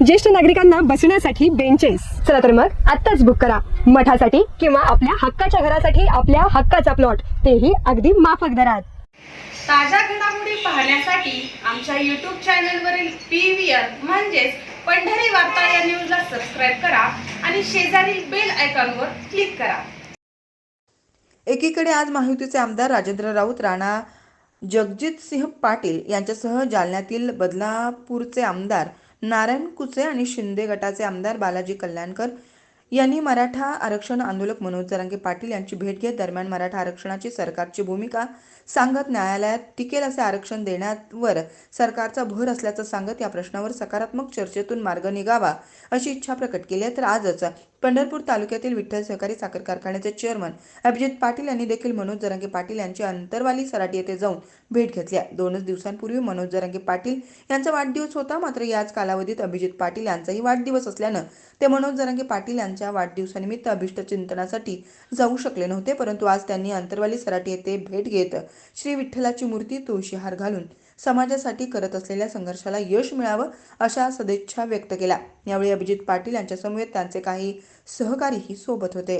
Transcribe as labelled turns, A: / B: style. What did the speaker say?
A: ज्येष्ठ नागरिकांना बसण्यासाठी बेंचेस चला तर मग आत्ताच बुक करा. मठासाठी किंवा आपल्या हक्काच्या घरासाठी आपल्या हक्काचा प्लॉट तेही अगदी माफक दरात.
B: ताज्या घडामोडी पाहण्यासाठी आमच्या यूट्यूब चॅनलवरील पी व्ही आर म्हणजेच पंढरी वार्ता या न्यूजला सबस्क्राईब करा आणि शेजारील बेल आयकॉनवर क्लिक करा.
C: एकीकडे आज महायुतीचे आमदार राजेंद्र राऊत राणा जगजितसिंह पाटील यांच्यासह जालन्यातील बदलापूरचे आमदार नारायण कुचे आणि शिंदे गटाचे आमदार बालाजी कल्याणकर यांनी मराठा आरक्षण आंदोलक मनोज जरांगे पाटील यांची भेट घेत दरम्यान मराठा आरक्षणाची सरकारची भूमिका सांगत न्यायालयात टिकेल असे आरक्षण देण्यावर सरकारचा भर असल्याचं सांगत या प्रश्नावर सकारात्मक चर्चेतून मार्ग निघावा अशी इच्छा प्रकट केली आहे. तर आजच पंढरपूर तालुक्यातील विठ्ठल सहकारी साखर कारखान्याचे चेअरमन अभिजित पाटील यांनी देखील मनोज जरांगे पाटील यांची अंतरवाली सराटी येथे जाऊन भेट घेतली आहे. दोनच दिवसांपूर्वी मनोज जरांगे पाटील यांचा वाढदिवस होता. मात्र याच कालावधीत अभिजित पाटील यांचाही वाढदिवस असल्यानं ते मनोज जरांगे पाटील यांचा यांच्या वाढदिवसानिमित्त अभिष्ट चिंतनासाठी जाऊ शकले नव्हते परंतु आज त्यांनी अंतरवाली सराटी येथे भेट घेत श्री विठ्ठलाची मूर्ती तुळशीहार घालून समाजासाठी करत असलेल्या संघर्षाला यश मिळावं अशा सदिच्छा व्यक्त केल्या. यावेळी अभिजित पाटील यांच्यासमवेत त्यांचे काही सहकारीही सोबत होते.